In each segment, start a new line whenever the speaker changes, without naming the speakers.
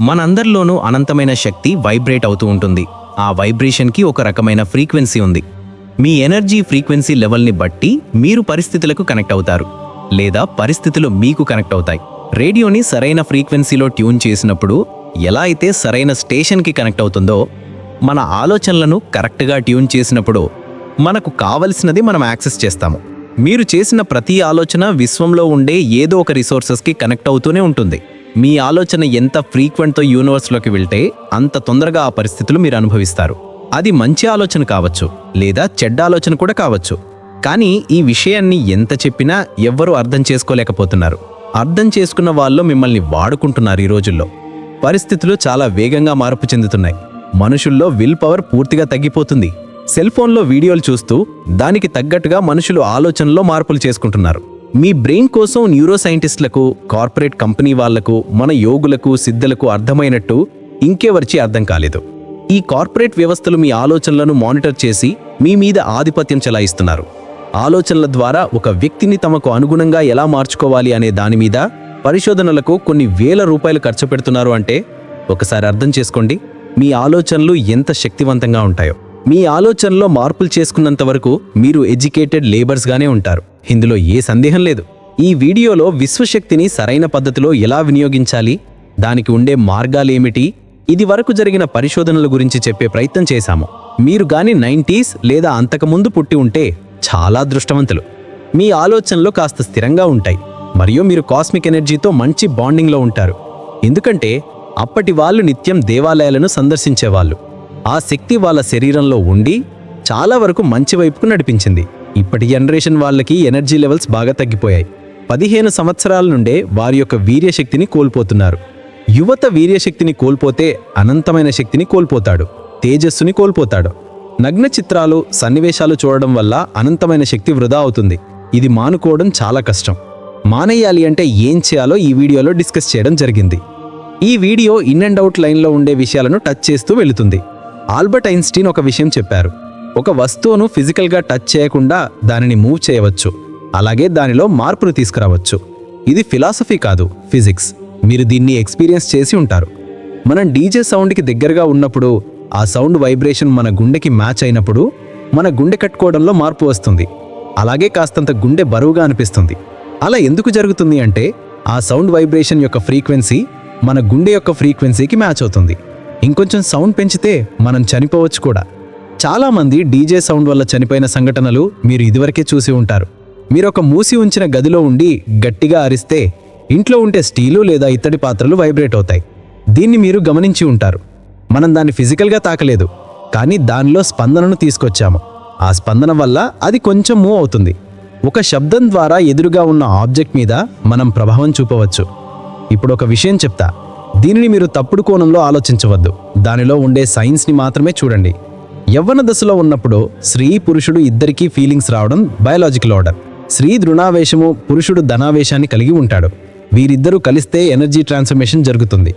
మనందరిలోనూ అనంతమైన శక్తి వైబ్రేట్ అవుతూ ఉంటుంది. ఆ వైబ్రేషన్కి ఒక రకమైన ఫ్రీక్వెన్సీ ఉంది. మీ ఎనర్జీ ఫ్రీక్వెన్సీ లెవెల్ని బట్టి మీరు పరిస్థితులకు కనెక్ట్ అవుతారు. లేదా పరిస్థితులు మీకు కనెక్ట్ అవుతాయి. రేడియోని సరైన ఫ్రీక్వెన్సీలో ట్యూన్ చేసినప్పుడు ఎలా అయితే సరైన స్టేషన్కి కనెక్ట్ అవుతుందో మన ఆలోచనలను కరెక్ట్గా ట్యూన్ చేసినప్పుడు మనకు కావలసినది మనం యాక్సెస్ చేస్తాము. మీరు చేసిన ప్రతి ఆలోచన విశ్వంలో ఉండే ఏదో ఒక రిసోర్సెస్కి కనెక్ట్ అవుతూనే ఉంటుంది. మీ ఆలోచన ఎంత ఫ్రీక్వెంట్తో యూనివర్స్లోకి వెళ్తే అంత తొందరగా ఆ పరిస్థితులు మీరు అనుభవిస్తారు. అది మంచి ఆలోచన కావచ్చు లేదా చెడ్డ ఆలోచన కూడా కావచ్చు. కానీ ఈ విషయాన్ని ఎంత చెప్పినా ఎవ్వరూ అర్థం చేసుకోలేకపోతున్నారు. అర్థం చేసుకున్న వాళ్ళు మిమ్మల్ని వాడుకుంటున్నారు ఈ రోజుల్లో. పరిస్థితులు చాలా వేగంగా మార్పు చెందుతున్నాయి. మనుషుల్లో విల్ పవర్ పూర్తిగా తగ్గిపోతుంది. సెల్ఫోన్లో వీడియోలు చూస్తూ దానికి తగ్గట్టుగా మనుషులు ఆలోచనలో మార్పులు చేసుకుంటున్నారు. మీ బ్రెయిన్ కోసం న్యూరో సైంటిస్టులకు కార్పొరేట్ కంపెనీ వాళ్ళకు మన యోగులకు సిద్ధులకు అర్థమైనట్టు ఇంకెవరిచి అర్థం కాలేదు. ఈ కార్పొరేట్ వ్యవస్థలు మీ ఆలోచనలను మానిటర్ చేసి మీ మీద ఆధిపత్యం చెలాయిస్తున్నారు. ఆలోచనల ద్వారా ఒక వ్యక్తిని తమకు అనుగుణంగా ఎలా మార్చుకోవాలి అనే దాని మీద పరిశోధనలకు కొన్ని వేల రూపాయలు ఖర్చు పెడుతున్నారు అంటే ఒకసారి అర్థం చేసుకోండి మీ ఆలోచనలు ఎంత శక్తివంతంగా ఉంటాయో. మీ ఆలోచనలో మార్పులు చేసుకున్నంత వరకు మీరు ఎడ్యుకేటెడ్ లేబర్స్గానే ఉంటారు. ఇందులో ఏ సందేహం లేదు. ఈ వీడియోలో విశ్వశక్తిని సరైన పద్ధతిలో ఎలా వినియోగించాలి దానికి ఉండే మార్గాలేమిటి ఇది వరకు జరిగిన పరిశోధనల గురించి చెప్పే ప్రయత్నం చేశాము. మీరు గాని నైంటీస్ లేదా అంతకుముందు పుట్టి ఉంటే చాలా దృష్టవంతులు. మీ ఆలోచనలు కాస్త స్థిరంగా ఉంటాయి. మరియు మీరు కాస్మిక్ ఎనర్జీతో మంచి బాండింగ్లో ఉంటారు. ఎందుకంటే అప్పటి వాళ్ళు నిత్యం దేవాలయాలను సందర్శించేవాళ్ళు. ఆ శక్తి వాళ్ళ శరీరంలో ఉండి చాలా వరకు మంచి వైపుకు నడిపించింది. ఇప్పటి జనరేషన్ వాళ్ళకి ఎనర్జీ లెవెల్స్ బాగా తగ్గిపోయాయి. పదిహేను సంవత్సరాల నుండే వారి యొక్క వీర్యశక్తిని కోల్పోతున్నారు. యువత వీర్యశక్తిని కోల్పోతే అనంతమైన శక్తిని కోల్పోతాడు. తేజస్సుని కోల్పోతాడు. నగ్న చిత్రాలు సన్నివేశాలు చూడడం వల్ల అనంతమైన శక్తి వృధా అవుతుంది. ఇది మానుకోవడం చాలా కష్టం. మానేయాలి అంటే ఏం చేయాలో ఈ వీడియోలో డిస్కస్ చేయడం జరిగింది. ఈ వీడియో ఇన్ అండ్ అవుట్ లైన్లో ఉండే విషయాలను టచ్ చేస్తూ వెళుతుంది. ఆల్బర్ట్ ఐన్స్టీన్ ఒక విషయం చెప్పారు. ఒక వస్తువును ఫిజికల్గా టచ్ చేయకుండా దానిని మూవ్ చేయవచ్చు. అలాగే దానిలో మార్పును తీసుకురావచ్చు. ఇది ఫిలాసఫీ కాదు ఫిజిక్స్. మీరు దీన్ని ఎక్స్పీరియన్స్ చేసి ఉంటారు. మనం డీజే సౌండ్కి దగ్గరగా ఉన్నప్పుడు ఆ సౌండ్ వైబ్రేషన్ మన గుండెకి మ్యాచ్ అయినప్పుడు మన గుండె కట్టుకోవడంలో మార్పు వస్తుంది. అలాగే కాస్తంత గుండె బరువుగా అనిపిస్తుంది. అలా ఎందుకు జరుగుతుంది అంటే ఆ సౌండ్ వైబ్రేషన్ యొక్క ఫ్రీక్వెన్సీ మన గుండె యొక్క ఫ్రీక్వెన్సీకి మ్యాచ్ అవుతుంది. ఇంకొంచెం సౌండ్ పెంచితే మనం చనిపోవచ్చు కూడా. చాలామంది డీజే సౌండ్ వల్ల చనిపోయిన సంఘటనలు మీరు ఇదివరకే చూసి ఉంటారు. మీరు ఒక మూసి ఉంచిన గదిలో ఉండి గట్టిగా అరిస్తే ఇంట్లో ఉంటే స్టీలు లేదా ఇత్తడి పాత్రలు వైబ్రేట్ అవుతాయి. దీన్ని మీరు గమనించి ఉంటారు. మనం దాన్ని ఫిజికల్గా తాకలేదు కానీ దానిలో స్పందనను తీసుకొచ్చాము. ఆ స్పందన వల్ల అది కొంచెం మూవ్ అవుతుంది. ఒక శబ్దం ద్వారా ఎదురుగా ఉన్న ఆబ్జెక్ట్ మీద మనం ప్రభావం చూపవచ్చు. ఇప్పుడు ఒక విషయం చెప్తా. దీనిని మీరు తప్పుడు కోణంలో ఆలోచించవద్దు. దానిలో ఉండే సైన్స్ని మాత్రమే చూడండి. యవ్వన దశలో ఉన్నప్పుడు స్త్రీ పురుషుడు ఇద్దరికీ ఫీలింగ్స్ రావడం బయాలజికల్ ఆర్డర్. స్త్రీ దృణావేశము పురుషుడు ధనావేశాన్ని కలిగి ఉంటాడు. వీరిద్దరూ కలిస్తే ఎనర్జీ ట్రాన్స్ఫర్మేషన్ జరుగుతుంది.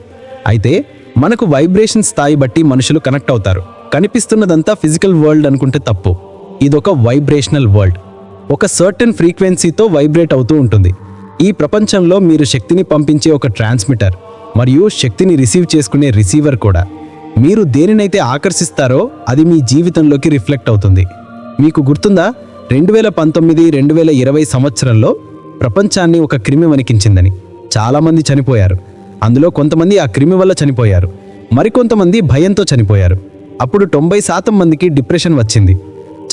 అయితే మనకు వైబ్రేషన్ స్థాయి బట్టి మనుషులు కనెక్ట్ అవుతారు. కనిపిస్తున్నదంతా ఫిజికల్ వరల్డ్ అనుకుంటే తప్పు. ఇదొక వైబ్రేషనల్ వరల్డ్. ఒక సర్టన్ ఫ్రీక్వెన్సీతో వైబ్రేట్ అవుతూ ఉంటుంది. ఈ ప్రపంచంలో మీరు శక్తిని పంపించే ఒక ట్రాన్స్మిటర్. మరియు శక్తిని రిసీవ్ చేసుకునే రిసీవర్ కూడా. మీరు దేనినైతే ఆకర్షిస్తారో అది మీ జీవితంలోకి రిఫ్లెక్ట్ అవుతుంది. మీకు గుర్తుందా? రెండు వేల పంతొమ్మిది రెండు వేల ఇరవై సంవత్సరంలో ప్రపంచాన్ని ఒక క్రిమి వణికించిందని. చాలామంది చనిపోయారు. అందులో కొంతమంది ఆ క్రిమి వల్ల చనిపోయారు. మరికొంతమంది భయంతో చనిపోయారు. అప్పుడు తొంభై శాతం మందికి డిప్రెషన్ వచ్చింది.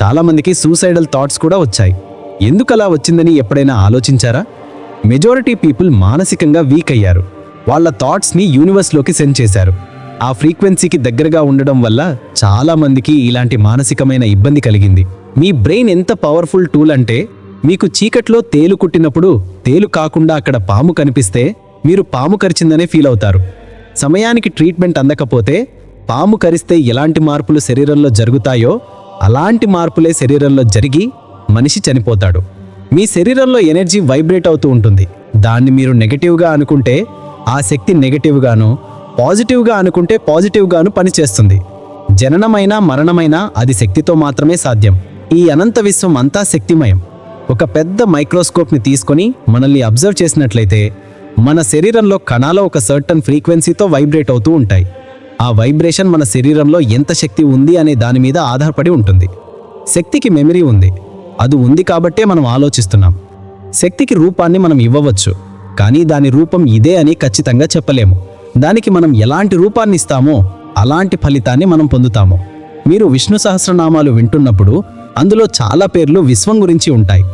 చాలామందికి సూసైడల్ థాట్స్ కూడా వచ్చాయి. ఎందుకు అలా వచ్చిందని ఎప్పుడైనా ఆలోచించారా? మెజారిటీ పీపుల్ మానసికంగా వీక్ అయ్యారు. వాళ్ళ థాట్స్ని యూనివర్స్లోకి సెండ్ చేశారు. ఆ ఫ్రీక్వెన్సీకి దగ్గరగా ఉండడం వల్ల చాలామందికి ఇలాంటి మానసికమైన ఇబ్బంది కలిగింది. మీ బ్రెయిన్ ఎంత పవర్ఫుల్ టూల్ అంటే మీకు చీకట్లో తేలు కుట్టినప్పుడు తేలు కాకుండా అక్కడ పాము కనిపిస్తే మీరు పాము కరిచిందనే ఫీల్ అవుతారు. సమయానికి ట్రీట్మెంట్ అందకపోతే పాము కరిస్తే ఎలాంటి మార్పులు శరీరంలో జరుగుతాయో అలాంటి మార్పులే శరీరంలో జరిగి మనిషి చనిపోతాడు. మీ శరీరంలో ఎనర్జీ వైబ్రేట్ అవుతూ ఉంటుంది. దాన్ని మీరు నెగటివ్గా అనుకుంటే ఆ శక్తి నెగటివ్గాను పాజిటివ్గా అనుకుంటే పాజిటివ్గాను పనిచేస్తుంది. జననమైనా మరణమైనా అది శక్తితో మాత్రమే సాధ్యం. ఈ అనంత విశ్వం అంతా శక్తిమయం. ఒక పెద్ద మైక్రోస్కోప్ని తీసుకొని మనల్ని అబ్జర్వ్ చేసినట్లయితే
మన శరీరంలో కణాలు ఒక సర్టన్ ఫ్రీక్వెన్సీతో వైబ్రేట్ అవుతూ ఉంటాయి. ఆ వైబ్రేషన్ మన శరీరంలో ఎంత శక్తి ఉంది అనే దాని మీద ఆధారపడి ఉంటుంది. శక్తికి మెమరీ ఉంది. అది ఉంది కాబట్టే మనం ఆలోచిస్తున్నాం. శక్తికి రూపాన్ని మనం ఇవ్వవచ్చు. కానీ దాని రూపం ఇదే అని ఖచ్చితంగా చెప్పలేము. దానికి మనం ఎలాంటి రూపాన్ని ఇస్తామో అలాంటి ఫలితాన్ని మనం పొందుతాము. మీరు విష్ణు సహస్రనామాలు వింటున్నప్పుడు అందులో చాలా పేర్లు విశ్వం గురించి ఉంటాయి.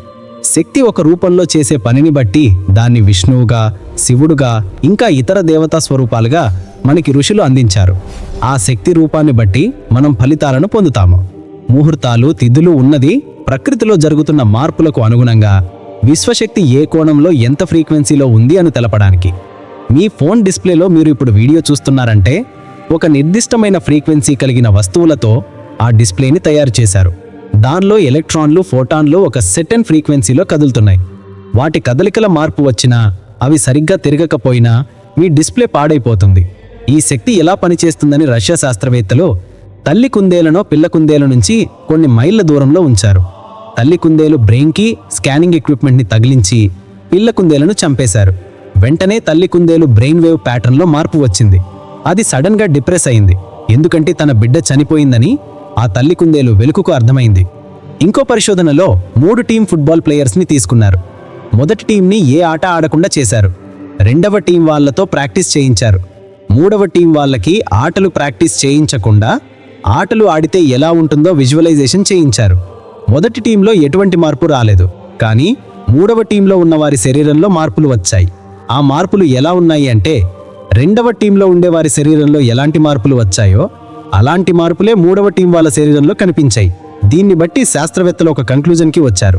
శక్తి ఒక రూపంలో చేసే పనిని బట్టి దాన్ని విష్ణువుగా శివుడుగా ఇంకా ఇతర దేవతా స్వరూపాలుగా మనకి ఋషులు అందించారు. ఆ శక్తి రూపాన్ని బట్టి మనం ఫలితాలను పొందుతాము. ముహూర్తాలు తిథులు ఉన్నది ప్రకృతిలో జరుగుతున్న మార్పులకు అనుగుణంగా విశ్వశక్తి ఏ కోణంలో ఎంత ఫ్రీక్వెన్సీలో ఉంది అని తెలపడానికి. మీ ఫోన్ డిస్ప్లేలో మీరు ఇప్పుడు వీడియో చూస్తున్నారంటే ఒక నిర్దిష్టమైన ఫ్రీక్వెన్సీ కలిగిన వస్తువులతో ఆ డిస్ప్లేని తయారు చేశారు. దానిలో ఎలక్ట్రాన్లు ఫోటాన్లు ఒక సెటన్ ఫ్రీక్వెన్సీలో కదులుతున్నాయి. వాటి కదలికల మార్పు వచ్చినా అవి సరిగ్గా తిరగకపోయినా మీ డిస్ప్లే పాడైపోతుంది. ఈ శక్తి ఎలా పనిచేస్తుందని రష్యా శాస్త్రవేత్తలు తల్లి కుందేలను పిల్ల కుందేల నుంచి కొన్ని మైళ్ళ దూరంలో ఉంచారు. తల్లి కుందేలు బ్రెయిన్కి స్కానింగ్ ఎక్విప్మెంట్ని తగిలించి పిల్ల కుందేలను చంపేశారు. వెంటనే తల్లి కుందేలు బ్రెయిన్ వేవ్ ప్యాటర్న్లో మార్పు వచ్చింది. అది సడన్గా డిప్రెస్ అయింది. ఎందుకంటే తన బిడ్డ చనిపోయిందని ఆ తల్లి కుందేలు వెలుకుకు అర్థమైంది. ఇంకో పరిశోధనలో మూడు టీం ఫుట్బాల్ ప్లేయర్స్ని తీసుకున్నారు. మొదటి టీంని ఏ ఆట ఆడకుండా చేశారు. రెండవ టీం వాళ్ళతో ప్రాక్టీస్ చేయించారు. మూడవ టీం వాళ్ళకి ఆటలు ప్రాక్టీస్ చేయించకుండా ఆటలు ఆడితే ఎలా ఉంటుందో విజువలైజేషన్ చేయించారు. మొదటి టీంలో ఎటువంటి మార్పు రాలేదు. కానీ మూడవ టీంలో ఉన్న వారి శరీరంలో మార్పులు వచ్చాయి. ఆ మార్పులు ఎలా ఉన్నాయి అంటే రెండవ టీంలో ఉండే వారి శరీరంలో ఎలాంటి మార్పులు వచ్చాయో అలాంటి మార్పులే మూడవ టీం వాళ్ళ శరీరంలో కనిపించాయి. దీన్ని బట్టి శాస్త్రవేత్తలు ఒక కంక్లూజన్కి వచ్చారు.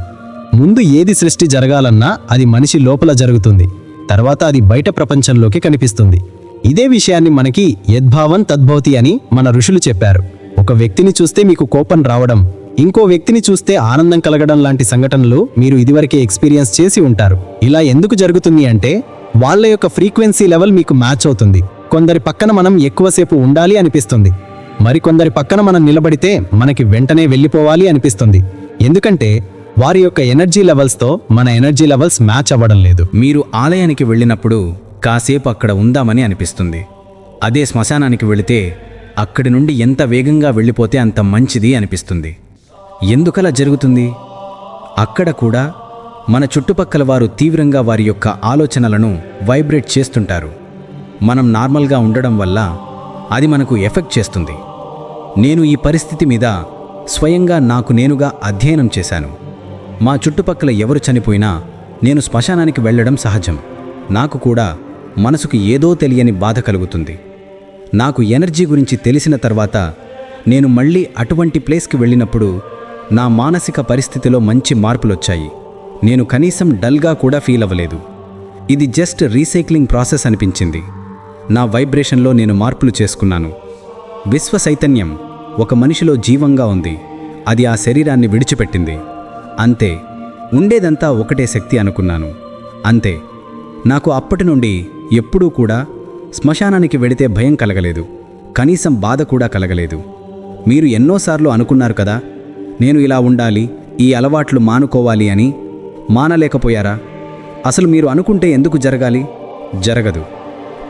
ముందు ఏది సృష్టి జరగాలన్నా అది మనిషి లోపల జరుగుతుంది. తర్వాత అది బయట ప్రపంచంలోకి కనిపిస్తుంది. ఇదే విషయాన్ని మనకి యద్భావం తద్భవతి అని మన ఋషులు చెప్పారు. ఒక వ్యక్తిని చూస్తే మీకు కోపం రావడం ఇంకో వ్యక్తిని చూస్తే ఆనందం కలగడం లాంటి సంఘటనలు మీరు ఇదివరకే ఎక్స్పీరియన్స్ చేసి ఉంటారు. ఇలా ఎందుకు జరుగుతుంది అంటే వాళ్ళ యొక్క ఫ్రీక్వెన్సీ లెవెల్ మీకు మ్యాచ్ అవుతుంది. కొందరి పక్కన మనం ఎక్కువసేపు ఉండాలి అనిపిస్తుంది. మరికొందరి పక్కన మనం నిలబడితే మనకి వెంటనే వెళ్ళిపోవాలి అనిపిస్తుంది. ఎందుకంటే వారి యొక్క ఎనర్జీ లెవెల్స్తో మన ఎనర్జీ లెవెల్స్ మ్యాచ్ అవ్వడం లేదు.
మీరు ఆలయానికి వెళ్ళినప్పుడు కాసేపు అక్కడ ఉందామని అనిపిస్తుంది. అదే శ్మశానానికి వెళితే అక్కడి నుండి ఎంత వేగంగా వెళ్ళిపోతే అంత మంచిది అనిపిస్తుంది. ఎందుకలా జరుగుతుంది? అక్కడ కూడా మన చుట్టుపక్కల వారు తీవ్రంగా వారి యొక్క ఆలోచనలను వైబ్రేట్ చేస్తుంటారు. మనం నార్మల్గా ఉండడం వల్ల అది మనకు ఎఫెక్ట్ చేస్తుంది. నేను ఈ పరిస్థితి మీద స్వయంగా నాకు నేనుగా అధ్యయనం చేశాను. మా చుట్టుపక్కల ఎవరు చనిపోయినా నేను శ్మశానానికి వెళ్ళడం సహజం. నాకు కూడా మనసుకు ఏదో తెలియని బాధ కలుగుతుంది. నాకు ఎనర్జీ గురించి తెలిసిన తర్వాత నేను మళ్ళీ అటువంటి ప్లేస్కి వెళ్ళినప్పుడు నా మానసిక పరిస్థితిలో మంచి మార్పులొచ్చాయి. నేను కనీసం డల్గా కూడా ఫీల్ అవ్వలేదు. ఇది జస్ట్ రీసైక్లింగ్ ప్రాసెస్ అనిపించింది. నా వైబ్రేషన్లో నేను మార్పులు చేసుకున్నాను. విశ్వ చైతన్యం ఒక మనిషిలో జీవంగా ఉంది. అది ఆ శరీరాన్ని విడిచిపెట్టింది. అంతే. ఉండేదంతా ఒకటే శక్తి అనుకున్నాను. అంతే. నాకు అప్పటి నుండి ఎప్పుడూ కూడా శ్మశానానికి వెడితే భయం కలగలేదు. కనీసం బాధ కూడా కలగలేదు. మీరు ఎన్నోసార్లు అనుకున్నారు కదా నేను ఇలా ఉండాలి ఈ అలవాట్లు మానుకోవాలి అని మానలేకపోయారా? అసలు మీరు అనుకుంటే ఎందుకు జరగాలి? జరగదు.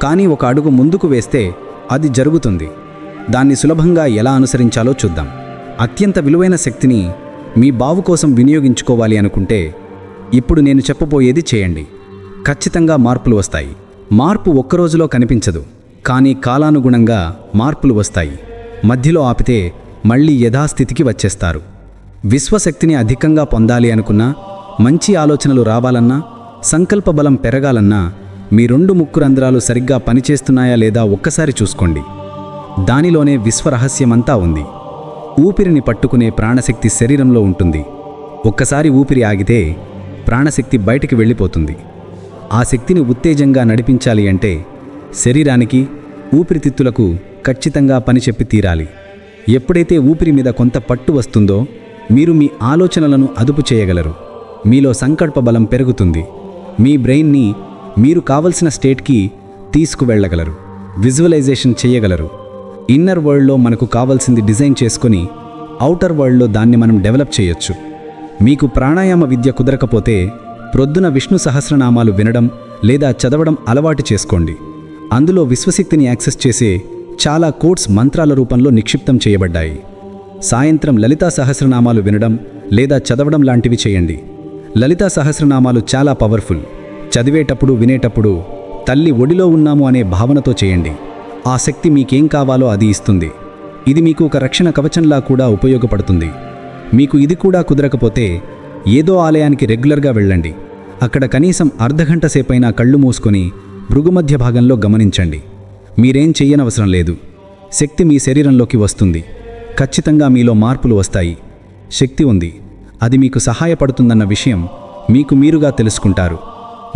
కానీ ఒక అడుగు ముందుకు వేస్తే అది జరుగుతుంది. దాన్ని సులభంగా ఎలా అనుసరించాలో చూద్దాం. అత్యంత విలువైన శక్తిని మీ బావు కోసం వినియోగించుకోవాలి అనుకుంటే ఇప్పుడు నేను చెప్పబోయేది చేయండి. ఖచ్చితంగా మార్పులు వస్తాయి. మార్పు ఒక్క రోజులో కనిపించదు. కానీ కాలానుగుణంగా మార్పులు వస్తాయి. మధ్యలో ఆపితే మళ్ళీ యథాస్థితికి వచ్చేస్తారు. విశ్వశక్తిని అధికంగా పొందాలి అనుకున్నా మంచి ఆలోచనలు రావాలన్నా సంకల్ప బలం పెరగాలన్నా మీ రెండు ముక్కు రంధ్రాలు సరిగ్గా పనిచేస్తున్నాయా లేదా ఒక్కసారి చూసుకోండి. దానిలోనే విశ్వరహస్యమంతా ఉంది. ఊపిరిని పట్టుకునే ప్రాణశక్తి శరీరంలో ఉంటుంది. ఒక్కసారి ఊపిరి ఆగితే ప్రాణశక్తి బయటికి వెళ్ళిపోతుంది. ఆ శక్తిని ఉత్తేజంగా నడిపించాలి అంటే శరీరానికి ఊపిరితిత్తులకు ఖచ్చితంగా పని చెప్పి తీరాలి. ఎప్పుడైతే ఊపిరి మీద కొంత పట్టు వస్తుందో మీరు మీ ఆలోచనలను అదుపు చేయగలరు. మీలో సంకల్ప బలం పెరుగుతుంది. మీ బ్రెయిన్ని మీరు కావలసిన స్టేట్కి తీసుకువెళ్ళగలరు. విజువలైజేషన్ చేయగలరు. ఇన్నర్ వరల్డ్లో మనకు కావాల్సింది డిజైన్ చేసుకొని అవుటర్ వరల్డ్లో దాన్ని మనం డెవలప్ చేయొచ్చు. మీకు ప్రాణాయామ విద్య కుదరకపోతే ప్రొద్దున విష్ణు సహస్రనామాలు వినడం లేదా చదవడం అలవాటు చేసుకోండి. అందులో విశ్వశక్తిని యాక్సెస్ చేసే చాలా కోడ్స్ మంత్రాల రూపంలో నిక్షిప్తం చేయబడ్డాయి. సాయంత్రం లలితా సహస్రనామాలు వినడం లేదా చదవడం లాంటివి చేయండి. లలితా సహస్రనామాలు చాలా పవర్ఫుల్. చదివేటప్పుడు వినేటప్పుడు తల్లి ఒడిలో ఉన్నాము అనే భావనతో చేయండి. ఆ శక్తి మీకేం కావాలో అది ఇస్తుంది. ఇది మీకు ఒక రక్షణ కవచంలా కూడా ఉపయోగపడుతుంది. మీకు ఇది కూడా కుదరకపోతే ఏదో ఆలయానికి రెగ్యులర్గా వెళ్ళండి. అక్కడ కనీసం అర్ధగంట సేపైనా కళ్ళు మూసుకొని భృగుమధ్య భాగంలో గమనించండి. మీరేం చెయ్యనవసరం లేదు. శక్తి మీ శరీరంలోకి వస్తుంది. ఖచ్చితంగా మీలో మార్పులు వస్తాయి. శక్తి ఉంది. అది మీకు సహాయపడుతుందన్న విషయం మీకు మీరుగా తెలుసుకుంటారు.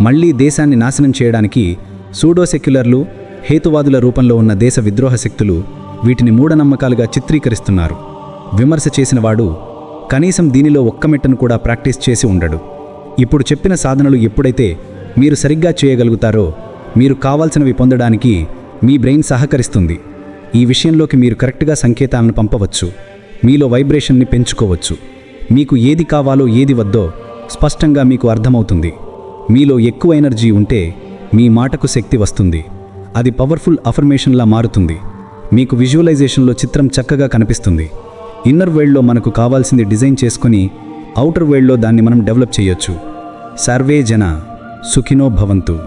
మళ్ళీ దేశాన్ని నాశనం చేయడానికి సూడో సెక్యులర్లు హేతువాదుల రూపంలో ఉన్న దేశ విద్రోహ శక్తులు వీటిని మూఢనమ్మకాలుగా చిత్రీకరిస్తున్నారు. విమర్శ చేసినవాడు కనీసం దీనిలో ఒక్క మెట్టను కూడా ప్రాక్టీస్ చేసి ఉండడు. ఇప్పుడు చెప్పిన సాధనలు ఎప్పుడైతే మీరు సరిగ్గా చేయగలుగుతారో మీరు కావాల్సినవి పొందడానికి మీ బ్రెయిన్ సహకరిస్తుంది. ఈ విషయంలోకి మీరు కరెక్ట్గా సంకేతాలను పంపవచ్చు. మీలో వైబ్రేషన్ని పెంచుకోవచ్చు. మీకు ఏది కావాలో ఏది వద్దో స్పష్టంగా మీకు అర్థమవుతుంది. మీలో ఎక్కువ ఎనర్జీ ఉంటే మీ మాటకు శక్తి వస్తుంది. అది పవర్ఫుల్ అఫర్మేషన్లా మారుతుంది. మీకు విజువలైజేషన్లో చిత్రం చక్కగా కనిపిస్తుంది. ఇన్నర్ వరల్డ్లో మనకు కావాల్సింది డిజైన్ చేసుకొని అవుటర్ వరల్డ్లో దాన్ని మనం డెవలప్ చేయొచ్చు. సర్వే జన సుఖినో భవంతు.